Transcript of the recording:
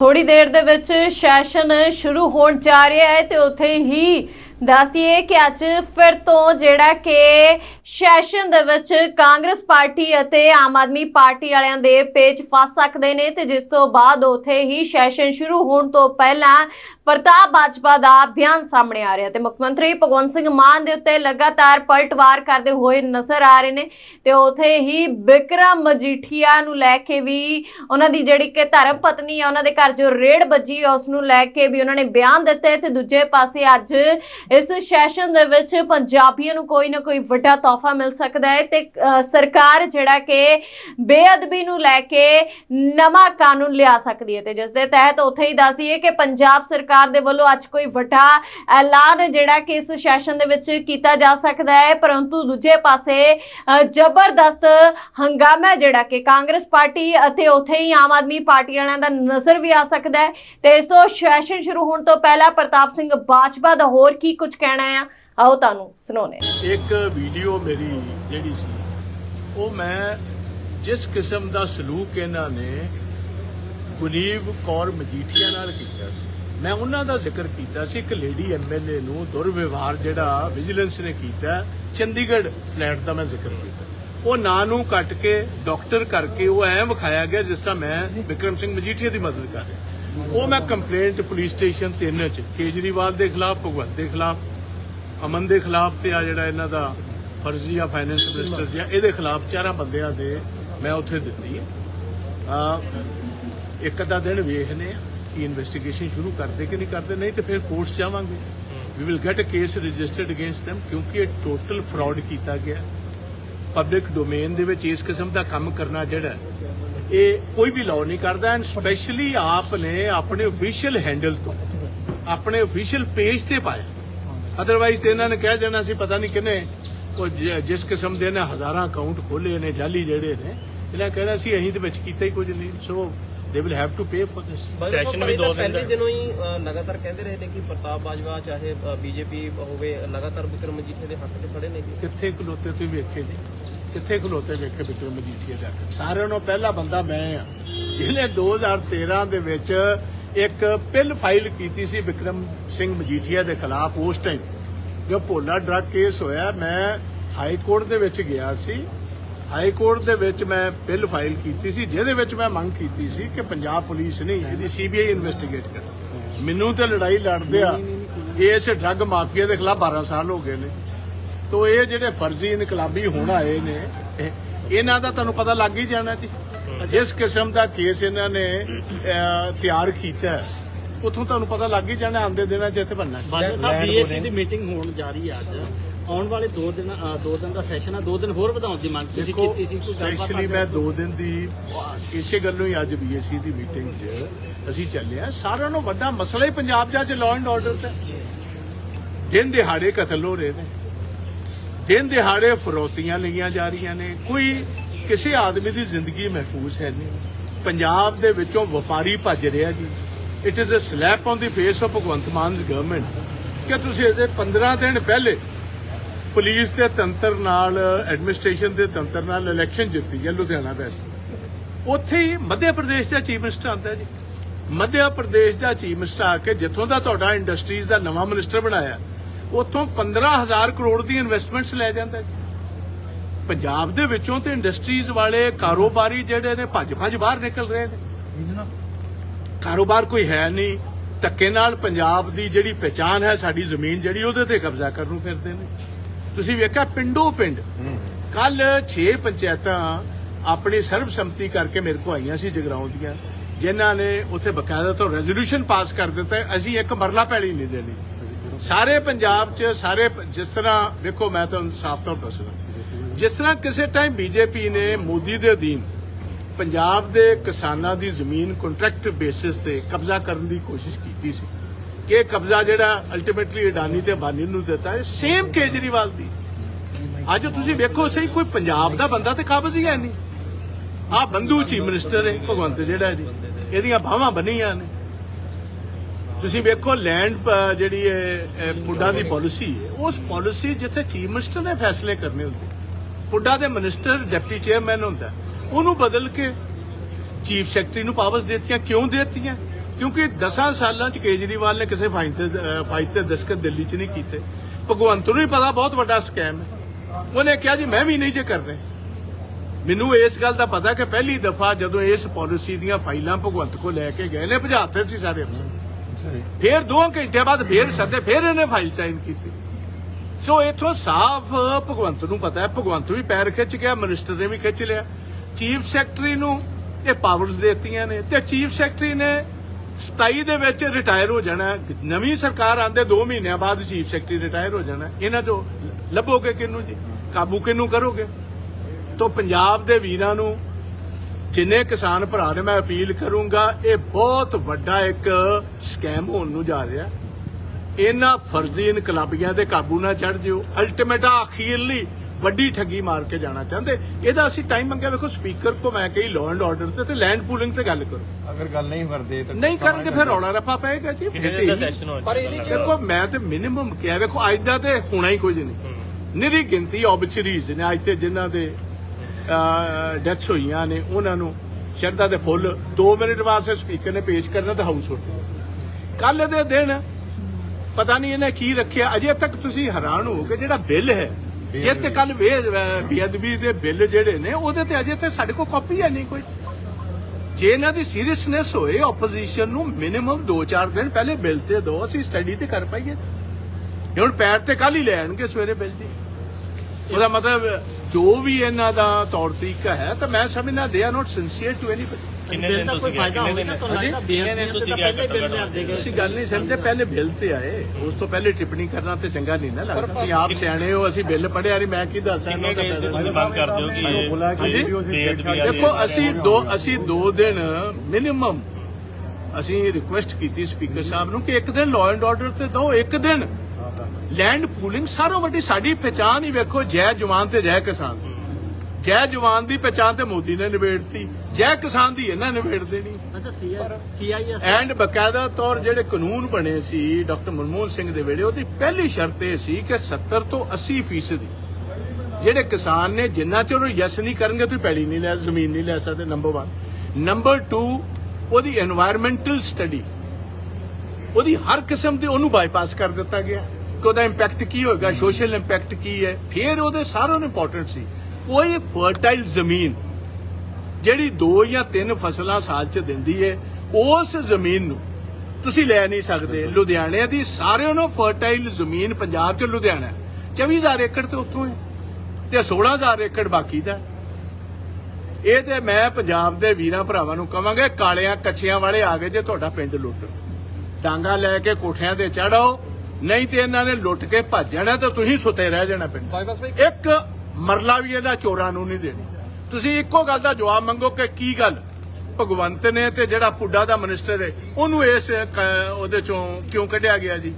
ਥੋੜੀ ਦੇਰ ਦੇ ਵਿੱਚ ਸੈਸ਼ਨ ਸ਼ੁਰੂ ਹੋਣ ਜਾ ਰਿਹਾ ਹੈ ਤੇ ਉੱਥੇ ਹੀ ਦੱਸ ਦਈਏ ਕਿ ਅੱਜ ਫਿਰ ਤੋਂ ਜਿਹੜਾ ਕਿ ਸੈਸ਼ਨ ਦੇ ਵਿੱਚ ਕਾਂਗਰਸ ਪਾਰਟੀ ਅਤੇ ਆਮ ਆਦਮੀ ਪਾਰਟੀ ਵਾਲਿਆਂ ਦੇ ਪੇਚ ਫਸ ਸਕਦੇ ਨੇ ਤੇ ਜਿਸ ਤੋਂ ਬਾਅਦ ਉੱਥੇ ਹੀ ਸੈਸ਼ਨ ਸ਼ੁਰੂ ਹੋਣ ਤੋਂ ਪਹਿਲਾਂ ਪ੍ਰਤਾਪ ਬਾਜਪਾ ਦਾ ਬਿਆਨ ਸਾਹਮਣੇ ਆ ਰਿਹਾ ਤੇ ਮੁੱਖ ਮੰਤਰੀ ਭਗਵੰਤ ਸਿੰਘ ਮਾਨ ਦੇ ਉੱਤੇ ਲਗਾਤਾਰ ਪਲਟਵਾਰ ਕਰਦੇ ਹੋਏ ਨਜ਼ਰ ਆ ਰਹੇ ਨੇ ਤੇ ਉਥੇ ਹੀ ਬਿਕਰਮ ਮਜੀਠੀਆ ਨੂੰ ਲੈ ਕੇ ਵੀ ਉਹਨਾਂ ਦੀ ਜਿਹੜੀ ਕਿ ਧਰਮ ਪਤਨੀ ਆ, ਉਹਨਾਂ ਦੇ ਘਰ ਜੋ ਰੇਡ ਵੱਜੀ ਆ, ਉਸ ਨੂੰ ਲੈ ਕੇ ਵੀ ਉਹਨਾਂ ਨੇ ਬਿਆਨ ਦਿੱਤੇ ਤੇ ਦੂਜੇ ਪਾਸੇ ਅੱਜ ਇਸ ਸੈਸ਼ਨ ਦੇ ਵਿੱਚ ਪੰਜਾਬੀਆਂ ਨੂੰ ਕੋਈ ਨਾ ਕੋਈ ਵੱਡਾ ਤੋਹਫਾ ਮਿਲ ਸਕਦਾ ਹੈ ਤੇ ਸਰਕਾਰ ਜਿਹੜਾ ਕਿ ਬੇਅਦਬੀ ਨੂੰ ਲੈ ਕੇ ਨਵਾਂ ਕਾਨੂੰਨ ਲਿਆ ਸਕਦੀ ਹੈ ਤੇ ਜਿਸ ਦੇ ਤਹਿਤ ਉੱਥੇ ਹੀ ਦੱਸ ਦਈਏ ਕਿ ਪੰਜਾਬ ਸਰਕਾਰ ਦੇ ਵੱਲੋਂ ਅੱਜ ਕੋਈ ਵੱਡਾ ਐਲਾਨ ਜਿਹੜਾ ਕਿ ਇਸ ਸੈਸ਼ਨ ਦੇ ਵਿੱਚ ਕੀਤਾ ਜਾ ਸਕਦਾ ਹੈ, ਪਰੰਤੂ ਦੂਜੇ ਪਾਸੇ ਜ਼ਬਰਦਸਤ ਹੰਗਾਮਾ ਜਿਹੜਾ ਕਿ ਕਾਂਗਰਸ ਪਾਰਟੀ ਅਤੇ ਉੱਥੇ ਹੀ ਆਮ ਆਦਮੀ ਪਾਰਟੀ ਵਾਲਿਆਂ ਦਾ ਨਜ਼ਰ ਵੀ ਆ ਸਕਦਾ ਹੈ ਤੇ ਇਸ ਤੋਂ ਸੈਸ਼ਨ ਸ਼ੁਰੂ ਹੋਣ ਤੋਂ ਪਹਿਲਾਂ ਪ੍ਰਤਾਪ ਸਿੰਘ ਬਾਜਵਾ ਦਾ ਹੋਰ ਕੀ ਕੁਝ ਕਹਿਣਾ ਆ, ਆਓ ਤੁਹਾਨੂੰ ਸੁਣਾਉਣੇ ਇੱਕ ਵੀਡੀਓ ਮੇਰੀ ਜਿਹੜੀ ਸੀ, ਉਹ ਮੈਂ ਜਿਸ ਕਿਸਮ ਦਾ ਸਲੂਕ ਇਹਨਾਂ ਨੇ ਗੁਨੀਵ ਕੌਰ ਮਜੀਠੀਆ ਨਾਲ ਕੀਤਾ ਸੀ, ਮੈਂ ਉਹਨਾਂ ਦਾ ਜ਼ਿਕਰ ਕੀਤਾ ਸੀ, ਇੱਕ ਲੇਡੀ ਐਮਐਲਏ ਨੂੰ ਦੁਰਵਿਵਹਾਰ ਜਿਹੜਾ ਵਿਜੀਲੈਂਸ ਨੇ ਕੀਤਾ, ਚੰਡੀਗੜ੍ਹ ਫਲੈਟ ਦਾ ਮੈਂ ਜ਼ਿਕਰ ਕੀਤਾ। ਉਹ ਨਾਂ ਨੂੰ ਕੱਟ ਕੇ, ਡਾਕਟਰ ਕਰਕੇ ਉਹ ਐਂ ਵਿਖਾਇਆ ਗਿਆ ਜਿਸ ਤਰ੍ਹਾਂ ਮੈਂ ਵਿਕਰਮ ਸਿੰਘ ਮਜੀਠੀਆ ਦੀ ਮਦਦ ਕਰ ਰਿਹਾ। ਉਹ ਮੈਂ ਕੰਪਲੇਂਟ ਪੁਲਿਸ ਸਟੇਸ਼ਨ 3 ਚ, ਕੇਜਰੀਵਾਲ ਦੇ ਖਿਲਾਫ, ਭਗਵੰਤ ਦੇ ਖਿਲਾਫ, ਅਮਨ ਦੇ ਖਿਲਾਫ ਤੇ ਆ ਜਿਹੜਾ ਇਹਨਾਂ ਦਾ ਫਰਜ਼ੀ ਆ ਫਾਈਨੈਂਸ ਮਿਨਿਸਟਰ ਜਿਹਾ ਇਹਦੇ ਖਿਲਾਫ ਚਾਰਾਂ ਬੰਦਿਆਂ ਦੇ ਮੈਂ ਉੱਥੇ ਦਿੱਤੀ ਹੈ। ਆ, ਇੱਕ ਅੱਧਾ ਦਿਨ ਵੇਖਨੇ ਆ ਕਿ ਇਨਵੈਸਟੀਗੇਸ਼ਨ ਸ਼ੁਰੂ ਕਰਦੇ ਕਿ ਨਹੀਂ ਕਰਦੇ, ਨਹੀਂ ਤੇ ਫਿਰ ਕੋਰਟਸ ਜਾਵਾਂਗੇ। We will get a case registered against them ਕਿਉਂਕਿ ਇਹ ਟੋਟਲ ਫਰਾਡ ਕੀਤਾ ਗਿਆ। ਪਬਲਿਕ ਡੋਮੇਨ ਦੇ ਵਿੱਚ ਇਸ ਕਿਸਮ ਦਾ ਕੰਮ ਕਰਨਾ ਜਿਹੜਾ ਇਹ ਕੋਈ ਵੀ ਲਾਅ ਨਹੀਂ ਕਰਦਾ ਐਂਡ ਸਪੈਸ਼ਲੀ ਆਪ ਨੇ ਆਪਣੇ ਅਫੀਸ਼ੀਅਲ ਹੈਂਡਲ ਤੋਂ ਆਪਣੇ ਅਫੀਸ਼ੀਅਲ ਪੇਜ ਤੇ ਪਾਇਆ। ਅਦਰਵਾਈਜ਼ ਤੇ ਇਹਨਾਂ ਨੇ ਕਹਿ ਜਾਣਾ ਸੀ ਪਤਾ ਨਹੀਂ ਕਿਨੇ ਉਹ ਜਿਸ ਕਿਸਮ ਦੇ ਨੇ ਹਜ਼ਾਰਾਂ ਅਕਾਊਂਟ ਖੋਲੇ ਨੇ ਜਾਲੀ ਜਿਹੜੇ ਨੇ ਇਹਨਾਂ ਕਹਿਣਾ ਸੀ ਅਸੀਂ ਦੇ ਵਿੱਚ ਕੀਤਾ ਹੀ ਕੁਝ ਨਹੀਂ so they will have to pay for this session ਵੀ ਦੋ ਦਿਨ ਪਹਿਲੇ ਦਿਨੋਂ ਹੀ ਲਗਾਤਾਰ ਕਹਿੰਦੇ ਰਹੇ ਨੇ ਕਿ ਪ੍ਰਤਾਪ ਬਾਜਵਾ ਚਾਹੇ ਬੀਜੇਪੀ ਹੋਵੇ ਲਗਾਤਾਰ ਵਿਕਰਮ ਮਜੀਠੇ ਦੇ ਹੱਕ 'ਚ ਖੜੇ ਨੇ। ਕਿੱਥੇ ਖਲੋਤੇ ਤੁਸੀਂ ਵੇਖੇ ਜੀ ਕਿੱਥੇ ਖਲੋਤੇ ਵੇਖੇ ਵਿਕਰਮ ਮਜੀਠੀਆ ਜਾ ਕੇ। ਸਾਰਿਆਂ ਨੂੰ ਪਹਿਲਾ ਬੰਦਾ ਮੈਂ ਆ। ਜਿਹਨੇ 2013 ਦੇ ਵਿੱਚ ਇੱਕ ਪਿਲ ਫਾਈਲ ਕੀਤੀ ਸੀ ਵਿਕਰਮ ਸਿੰਘ ਮਜੀਠੀਆ ਦੇ ਖਿਲਾਫ ਉਸ ਟਾਈਮ ਜੋ ਭੋਲਾ ਡਰੱਗ ਕੇਸ ਹੋਇਆ ਮੈਂ ਹਾਈ ਕੋਰਟ ਦੇ ਵਿੱਚ ਗਿਆ ਸੀ। ਹਾਈ ਕੋਰਟ ਦੇ ਵਿੱਚ ਮੈਂ ਬਿੱਲ ਫਾਈਲ ਕੀਤੀ ਸੀ ਜਿਹਦੇ ਵਿੱਚ ਮੈਂ ਮੰਗ ਕੀਤੀ ਸੀ ਕਿ ਪੰਜਾਬ ਪੁਲਿਸ ਨਹੀਂ ਇਹਦੀ ਸੀਬੀਆਈ ਇਨਵੈਸਟੀਗੇਟ ਕਰੇ। ਮੈਨੂੰ ਤੇ ਲੜਾਈ ਲੜਦੇ ਆ ਇਸ ਡਰੱਗ ਮਾਫੀਆ ਦੇ ਖਿਲਾਫ 12 ਸਾਲ ਹੋ ਗਏ ਨੇ। ਤੋ ਇਹ ਜਿਹੜੇ ਫਰਜ਼ੀ ਇਨਕਲਾਬੀ ਹੁਣ ਆਏ ਨੇ ਇਹ- ਇਹਨਾਂ ਦਾ ਤੁਹਾਨੂੰ ਪਤਾ ਲੱਗ ਹੀ ਜਾਣਾ ਜੀ। ਜਿਸ ਕਿਸਮ ਦਾ ਕੇਸ ਇਹਨਾਂ ਨੇ ਤਿਆਰ ਕੀਤਾ ਹੈ, ਉੱਥੋਂ ਤੁਹਾਨੂੰ ਪਤਾ ਲੱਗ ਹੀ ਜਾਣਾ ਆਂਦੇ ਦਿਨਾਂ 'ਚ ਇੱਥੇ ਬੰਨਾ ਬਾਦਲ ਸਾਹਿਬ ਬੀਏਸੀ ਦੀ ਮੀਟਿੰਗ ਹੋਣ ਜਾ ਰਹੀ ਹੈ ਅੱਜ। ਆਉਣ ਵਾਲੇ 2 ਦਿਨ ਅ, ਦੋ ਦਿਨ ਦਾ ਸੈਸ਼ਨ ਹੈ 2 ਦਿਨ ਹੋਰ ਵਧਾਉਣ ਦੀ ਮੰਗ ਤੁਸੀਂ ਕੀਤੀ ਸੀ ਕੋਈ ਗੱਲਬਾਤ ਸਪੈਸ਼ਲੀ ਮੈਂ 2 ਦਿਨ ਦੀ ਇਸੇ ਗੱਲੋਂ ਹੀ ਅੱਜ ਬੀਐਸਸੀ ਦੀ ਮੀਟਿੰਗ 'ਚ ਅਸੀਂ ਚੱਲੇ ਆ ਸਾਰਿਆਂ ਨੂੰ ਵੱਡਾ ਮਸਲਾ ਹੀ ਪੰਜਾਬ 'ਚ ਲਾਅ ਐਂਡ ਆਰਡਰ ਤੇ। ਦਿਨ ਦਿਹਾੜੇ ਕਤਲ ਹੋ ਰਹੇ ਨੇ। ਦਿਨ ਦਿਹਾੜੇ ਫਰੋਤੀਆਂ ਲਈਆਂ ਜਾ ਰਹੀਆਂ ਨੇ। ਕੋਈ ਕਿਸੇ ਆਦਮੀ ਦੀ ਜ਼ਿੰਦਗੀ ਮਹਿਫੂਜ਼ ਹੈ ਨਹੀਂ। ਪੰਜਾਬ ਦੇ ਵਿੱਚੋਂ ਵਪਾਰੀ ਭੱਜ ਰਿਹਾ ਜੀ। It is a slap on the face of Bhagwant Mann's government ਕਿ ਤੁਸੀਂ ਇਹਦੇ 15 ਦਿਨ ਪਹਿਲੇ ਪੁਲਿਸ ਦੇ ਤੰਤਰ ਨਾਲ ਐਡਮਿਨਿਸਟ੍ਰੇਸ਼ਨ ਦੇ ਤੰਤਰ ਨਾਲ ਇਲੈਕਸ਼ਨ ਜਿੱਤੀ ਹੈ ਲੁਧਿਆਣਾ ਵੈਸਟ ਉੱਥੇ ਹੀ ਮੱਧ ਪ੍ਰਦੇਸ਼ ਦਾ ਚੀਫ ਮਿਨਿਸਟਰ ਆਂਦਾ ਜੀ। ਮੱਧ ਪ੍ਰਦੇਸ਼ ਦਾ ਚੀਫ ਮਿਨਿਸਟਰ ਆ ਕੇ ਜਿੱਥੋਂ ਦਾ ਤੁਹਾਡਾ ਇੰਡਸਟਰੀਜ਼ ਦਾ ਨਵਾਂ ਮਿਨਿਸਟਰ ਬਣਾਇਆ। ਉੱਥੋਂ 15000 ਕਰੋੜ ਦੀ ਇਨਵੈਸਟਮੈਂਟਸ ਲੈ ਜਾਂਦਾ ਜੀ। ਪੰਜਾਬ ਦੇ ਵਿੱਚੋਂ ਤੇ ਇੰਡਸਟਰੀਜ਼ ਵਾਲੇ ਕਾਰੋਬਾਰੀ ਜਿਹੜੇ ਨੇ ਭੱਜ ਭੱਜ ਬਾਹਰ ਨਿਕਲ ਰਹੇ ਨੇ। ਕਾਰੋਬਾਰ ਕੋਈ ਹੈ ਨਹੀਂ। ਧੱਕੇ ਨਾਲ ਪੰਜਾਬ ਦੀ ਜਿਹੜੀ ਪਛਾਣ ਹੈ, ਸਾਡੀ ਜ਼ਮੀਨ ਜਿਹੜੀ ਉਹਦੇ ਤੇ ਕਬਜ਼ਾ ਕਰਨ ਨੂੰ ਫਿਰਦੇ ਨੇ। ਤੁਸੀਂ ਵੇਖਿਆ ਪਿੰਡੋ ਪਿੰਡ। ਕੱਲ 6 ਪੰਚਾਇਤਾਂ ਆਪਣੀ ਸਰਬਸੰਮਤੀ ਕਰਕੇ ਮੇਰੇ ਕੋ ਆਈਆਂ ਸੀ ਜਗਰਾਉਂ ਦੀਆਂ, ਜਿਨ੍ਹਾਂ ਨੇ ਉੱਥੇ ਬਕਾਇਦਾ ਤੋਂ ਰੈਜ਼ੋਲੂਸ਼ਨ ਪਾਸ ਕਰ ਦਿੱਤਾ ਅਸੀਂ ਇੱਕ ਮਰਲਾ ਪੈਲੀ ਨਹੀਂ ਦੇਣੀ। ਸਾਰੇ ਪੰਜਾਬ 'ਚ ਸਾਰੇ ਜਿਸ ਤਰ੍ਹਾਂ ਵੇਖੋ ਮੈਂ ਤੁਹਾਨੂੰ ਸਾਫ਼ ਤੌਰ ਦੱਸਦਾ ਜਿਸ ਤਰ੍ਹਾਂ ਕਿਸੇ ਟਾਈਮ ਬੀਜੇਪੀ ਨੇ ਮੋਦੀ ਦੇ ਅਧੀਨ ਪੰਜਾਬ ਦੇ ਕਿਸਾਨਾਂ ਦੀ ਜ਼ਮੀਨ ਕੰਟਰੈਕਟ ਬੇਸਿਸ ਤੇ ਕਬਜ਼ਾ ਕਰਨ ਦੀ ਕੋਸ਼ਿਸ਼ ਕੀਤੀ ਸੀ ਕਿ ਇਹ ਕਬਜ਼ਾ ਜਿਹੜਾ ਅਲਟੀਮੇਟਲੀ ਅਡਾਨੀ ਤੇ ਬਾਨੀ ਨੂੰ ਦਿੱਤਾ ਹੈ ਸੇਮ ਕੇਜਰੀਵਾਲ ਦੀ। ਅੱਜ ਤੁਸੀਂ ਵੇਖੋ, ਸਹੀ, ਕੋਈ ਪੰਜਾਬ ਦਾ ਬੰਦਾ ਤੇ ਕਾਬਜ਼ ਹੀ ਹੈ ਨਹੀਂ। ਆ ਬੰਦੂ ਚੀਫ ਮਿਨਿਸਟਰ ਹੈ, ਭਗਵੰਤ ਜਿਹੜਾ ਜੀ। ਇਹਦੀਆਂ ਬਾਹਾਂ ਬੰਨੀਆਂ ਨੇ। ਤੁਸੀਂ ਵੇਖੋ ਲੈਂਡ ਜਿਹੜੀ ਹੈ ਪੁੱਡਾ ਦੀ ਪਾਲਿਸੀ ਹੈ ਉਸ ਪਾਲਿਸੀ ਜਿੱਥੇ ਚੀਫ ਮਿਨਿਸਟਰ ਨੇ ਫੈਸਲੇ ਕਰਨੇ ਹੁੰਦੇ ਪੁੱਡਾ ਦੇ ਮਿਨਿਸਟਰ ਡਿਪਟੀ ਚੇਅਰਮੈਨ ਹੁੰਦਾ ਉਹਨੂੰ ਬਦਲ ਕੇ ਚੀਫ ਸੈਕਟਰੀ ਨੂੰ ਪਾਵਰਸ ਦਿੱਤੀਆਂ ਕਿਉਂ ਦਿੱਤੀਆਂ? ਕਿਉਂਕਿ 10 ਸਾਲਾਂ ਚ ਕੇਜਰੀਵਾਲ ਨੇ ਕਿਸੇ ਫਾਈਲ ਤੇ ਅਹ, ਫਾਈਲ ਤੇ ਦਸਤਖਤ ਦਿੱਲੀ ਚ ਨਹੀਂ ਕੀਤੇ। ਭਗਵੰਤ ਨੂੰ ਵੀ ਪਤਾ ਬਹੁਤ ਵੱਡਾ ਸਕੈਮ ਹੈ। ਉਹਨੇ ਕਿਹਾ ਜੀ ਮੈਂ ਵੀ ਨਹੀਂ ਜੇ ਕਰਨੇ। ਮੈਨੂੰ ਇਸ ਗੱਲ ਦਾ ਪਤਾ ਕਿ ਪਹਿਲੀ ਦਫਾ ਜਦੋਂ ਇਸ ਪਾਲਿਸੀ ਦੀਆਂ ਫਾਈਲਾਂ ਭਗਵੰਤ ਕੋ ਲੈ ਕੇ ਗਏ ਨੇ ਭਜਾਤੇ ਸੀ ਸਾਰੇ ਅਫਸਰ। ਫਿਰ 2 ਘੰਟੇ ਬਾਅਦ ਫਿਰ ਸੱਦੇ, ਫਿਰ ਇਹਨੇ ਫਾਈਲ ਸਾਈਨ ਕੀਤੀ। ਸੋ ਇਥੋਂ ਸਾਫ਼ ਭਗਵੰਤ ਨੂੰ ਪਤਾ ਹੈ, ਭਗਵੰਤ ਵੀ ਪੈਰ ਖਿੱਚ ਗਿਆ ਮਿਨਿਸਟਰ ਨੇ ਵੀ ਖਿੱਚ ਲਿਆ। ਚੀਫ ਸੈਕਟਰੀ ਨੂੰ ਇਹ ਪਾਵਰਸ ਦਿੱਤੀਆਂ ਨੇ ਤੇ ਚੀਫ ਸੈਕਟਰੀ ਨੇ 27 ਦੇ ਵਿੱਚ ਰਿਟਾਇਰ ਹੋ ਜਾਣਾ ਨਵੀਂ ਸਰਕਾਰ ਆਂਦੇ 2 ਮਹੀਨਿਆਂ ਬਾਅਦ ਚੀਫ ਸੈਕਟਰੀ ਰਿਟਾਇਰ ਹੋ ਜਾਣਾ ਇਹਨਾਂ ਤੋਂ ਲੱਭੋਗੇ ਕਿਹਨੂੰ ਜੀ? ਕਾਬੂ ਕਿਹਨੂੰ ਕਰੋਗੇ? ਤੋਂ ਪੰਜਾਬ ਦੇ ਵੀਰਾਂ ਨੂੰ ਜਿੰਨੇ ਕਿਸਾਨ ਭਰਾ ਨੇ ਮੈਂ ਅਪੀਲ ਕਰੂੰਗਾ ਇਹ ਬਹੁਤ ਵੱਡਾ ਇੱਕ ਸਕੈਮ ਹੋਣ ਨੂੰ ਜਾ ਰਿਹਾ। ਇਹਨਾਂ ਫਰਜ਼ੀ ਇਨਕਲਾਬੀਆਂ ਦੇ ਕਾਬੂ ਨਾ ਚੜ ਜਿਓ। ਅਲਟੀਮੇਟਾ ਅਖੀਰਲੀ ਵੱਡੀ ਠੱਗੀ ਮਾਰ ਕੇ ਜਾਣਾ ਚਾਹੁੰਦੇ। ਇਹਦਾ ਅਸੀਂ ਟਾਈਮ ਮੰਗਿਆ ਵੇਖੋ ਸਪੀਕਰ ਕੋ ਮੈਂ ਕਹੀ ਲਾਅ ਐਂਡ ਆਰਡਰ ਤੇ ਤੇ ਲੈਂਡ ਪੂਲਿੰਗ ਤੇ ਗੱਲ ਕਰੋ। ਅਗਰ ਗੱਲ ਨਹੀਂ ਕਰਦੇ ਤਾਂ ਨਹੀਂ ਕਰਨਗੇ ਫਿਰ ਰੌਲਾ ਰੱਪਾ ਪਏਗਾ ਜੀ। ਤੇ ਪਰ ਇਹਦੇ ਚ ਦੇਖੋ ਮੈਂ ਤੇ ਮਿਨੀਮਮ ਕਿਹਾ ਵੇਖੋ ਅੱਜ ਦਾ ਤੇ ਹੋਣਾ ਹੀ ਕੁਝ ਨਹੀਂ। ਨਿਰੀ ਗਿਣਤੀ ਆਬਚਰੀਜ਼ ਨੇ ਅੱਜ ਤੇ ਜਿਨ੍ਹਾਂ ਦੇ ਡੈਥਸ ਹੋਈਆਂ ਨੇ ਉਹਨਾਂ ਨੂੰ ਸ਼ਰਧਾ ਦੇ ਫੁੱਲ। 2 ਮਿੰਟ ਵਾਸਤੇ ਸਪੀਕਰ ਨੇ ਪੇਸ਼ ਕਰਨਾ ਤੇ ਹਾਊਸ ਹੋਲਡ ਕੱਲ ਦੇ ਦਿਨ ਪਤਾ ਨਹੀਂ ਇਹਨੇ ਕੀ ਰੱਖਿਆ। ਅਜੇ ਤੱਕ ਤੁਸੀਂ ਹੈਰਾਨ ਹੋਗੇ ਜਿਹੜਾ ਬਿੱਲ ਹੈ। ਜੇ ਤੇ ਕੱਲ ਬੇਅਦਬੀ ਦੇ ਬਿੱਲ ਜਿਹੜੇ ਨੇ ਉਹਦੇ ਤੇ ਅਜੇ ਤੇ ਸਾਡੇ ਕੋਲ ਕਾਪੀ ਹੈ ਨਹੀਂ ਕੋਈ। ਜੇ ਇਹਨਾਂ ਦੀ ਸੀਰੀਅਸਨੈਸ ਹੋਏ ਆਪੋਜੀਸ਼ਨ ਨੂੰ ਮਿਨੀਮਮ 2-4 ਦਿਨ ਪਹਿਲੇ ਬਿੱਲ ਤੇ ਦੋ ਅਸੀਂ ਸਟੱਡੀ ਤੇ ਕਰ ਪਾਈਏ। ਹੁਣ ਪੈਰ ਤੇ ਕੱਲ ਹੀ ਲੈ ਆਣਗੇ ਸਵੇਰੇ ਬਿੱਲ ਜੀ। ਉਹਦਾ ਮਤਲਬ ਜੋ ਵੀ ਇਹਨਾਂ ਦਾ ਤੌਰ ਤਰੀਕਾ ਹੈ ਤਾਂ ਮੈਂ ਸਮਝਣਾ they are not sincere to anybody ਕਿੰਨੇ ਦਿਨ ਕੋਈ ਫਾਇਦਾ ਹੋਵੇਗਾ ਤੁਹਾਨੂੰ ਲੱਗਦਾ ਬੇਅਦਬੀ ਤੁਸੀਂ ਪਹਿਲੇ ਬਿੱਲ ਲਿਆਂਦੇ ਗਏ ਤੁਸੀਂ ਗੱਲ ਨਹੀਂ ਸਮਝਦੇ ਪਹਿਲੇ ਬਿੱਲ ਤੇ ਆਏ। ਉਸ ਤੋਂ ਪਹਿਲੇ ਟਿੱਪਣੀ ਕਰਨਾ ਤੇ ਚੰਗਾ ਨਹੀਂ ਨਾ ਲੱਗਦਾ। ਤੁਸੀਂ ਆਪ ਸਿਆਣੇ ਹੋ ਅਸੀਂ ਬਿੱਲ ਪੜਿਆ ਨਹੀਂ ਮੈਂ ਕੀ ਦੱਸਾਂ ਇਹਨਾਂ ਦਾ ਫਾਇਦਾ। ਮੰਗ ਕਰਦੇ ਹੋ ਕਿ ਇਹ ਦੇਖੋ ਅਸੀਂ ਦੋ ਅਸੀਂ ਦੋ ਦਿਨ ਮਿਨੀਮਮ ਅਸੀਂ ਰਿਕੁਐਸਟ ਕੀਤੀ ਸਪੀਕਰ ਸਾਹਿਬ ਨੂੰ ਕਿ ਇੱਕ ਦਿਨ ਲਾਅ ਐਂਡ ਆਰਡਰ ਤੇ ਦਿਓ ਇੱਕ ਦਿਨ। ਲੈਂਡ ਪੂਲਿੰਗ ਸਾਰੋਂ ਵੱਡੀ ਸਾਡੀ ਪਛਾਣ ਹੀ ਵੇਖੋ ਜੈ ਜਵਾਨ ਤੇ ਜੈ ਕਿਸਾਨ ਸੀ। ਜੈ ਜਵਾਨ ਦੀ ਪਛਾਣ ਤੇ ਮੋਦੀ ਨੇ ਨਿਬੇੜਤੀ ਜੈ ਕਿਸਾਨ ਦੀ ਇਹਨਾਂ ਨੇ ਨਿਬੇੜ ਦੇਣੀ ਅੱਛਾ ਸੀਆਈਐਸ ਐਂਡ ਬਕਾਇਦਾ ਤੌਰ ਜਿਹੜੇ ਕਾਨੂੰਨ ਬਣੇ ਸੀ ਡਾਕਟਰ ਮਨਮੋਹਨ ਸਿੰਘ ਦੇ ਵੇਲੇ ਉਹਦੀ ਪਹਿਲੀ ਸ਼ਰਤ ਇਹ ਸੀ ਕਿ 70 ਤੋਂ 80% ਜਿਹੜੇ ਕਿਸਾਨ ਨੇ ਜਿੰਨਾ ਚਿਰ ਉਹ ਯਸ ਨਹੀਂ ਕਰਨਗੇ ਤੁਸੀਂ ਪੈਲੀ ਨਹੀਂ ਲੈ ਜ਼ਮੀਨ ਨਹੀਂ ਲੈ ਸਕਦੇ ਨੰਬਰ 1 ਨੰਬਰ 2 ਉਹਦੀ এনवायरमेंटਲ ਸਟੱਡੀ ਉਹਦੀ ਹਰ ਕਿਸਮ ਦੀ ਉਹਨੂੰ ਬਾਈਪਾਸ ਕਰ ਦਿੱਤਾ ਗਿਆ। ਕਿ ਉਹਦਾ ਇੰਪੈਕਟ ਕੀ ਹੋਏਗਾ? ਸੋਸ਼ਲ ਇੰਪੈਕਟ ਕੀ ਹੈ? ਫਿਰ ਉਹਦੇ ਸਾਰਿਆਂ ਨੂੰ ਇੰਪੋਰਟੈਂਟ ਸੀ। ਕੋਈ ਫਰਟਾਈਲ ਜ਼ਮੀਨ ਜਿਹੜੀ ਦੋ ਜਾਂ ਤਿੰਨ ਫਸਲਾਂ ਸਾਲ ਚ ਦਿੰਦੀ ਹੈ ਉਸ ਜ਼ਮੀਨ ਨੂੰ ਤੁਸੀਂ ਲੈ ਨਹੀਂ ਸਕਦੇ। ਲੁਧਿਆਣੇ ਦੀ ਸਾਰਿਆਂ ਨੂੰ ਫਰਟਾਈਲ ਜ਼ਮੀਨ ਪੰਜਾਬ ਚ ਲੁਧਿਆਣਾ। ਹੈ। 24000 ਏਕੜ ਤੇ ਉੱਥੋਂ ਹੈ ਤੇ 16000 ਏਕੜ ਬਾਕੀ ਦਾ। ਇਹ ਤੇ ਮੈਂ ਪੰਜਾਬ ਦੇ ਵੀਰਾਂ ਭਰਾਵਾਂ ਨੂੰ ਕਵਾਂਗਾ ਕਾਲਿਆਂ ਕੱਚਿਆਂ ਵਾਲੇ ਆ ਗਏ ਜੇ ਤੁਹਾਡਾ ਪਿੰਡ ਲੁੱਟ। ਡਾਂਗਾ ਲੈ ਕੇ ਕੋਠਿਆਂ ਤੇ ਚੜਾਓ ਨਹੀਂ ਤੇ ਇਹਨਾਂ ਨੇ ਲੁੱਟ ਕੇ ਭੱਜ ਜਾਣਾ ਤੇ ਤੁਸੀਂ ਸੁੱਤੇ ਰਹਿ ਜਾਣਾ ਪਿੰਡ। ਬਾਈਪਾਸ ਭਾਈ ਇੱਕ ਮਰਲਾ ਵੀ ਇਹਨਾਂ ਚੋਰਾਂ ਨੂੰ ਨਹੀਂ ਦੇਣੀ। ਤੁਸੀਂ ਇੱਕੋ ਗੱਲ ਦਾ ਜਵਾਬ ਮੰਗੋ ਕਿ ਕੀ ਗੱਲ? ਭਗਵੰਤ ਨੇ ਤੇ ਜਿਹੜਾ ਪੁੱਡਾ ਦਾ ਮਿਨਿਸਟਰ ਹੈ ਉਹਨੂੰ ਇਸ ਉਹਦੇ ਚੋਂ ਕਿਉਂ ਕੱਢਿਆ ਗਿਆ ਜੀ?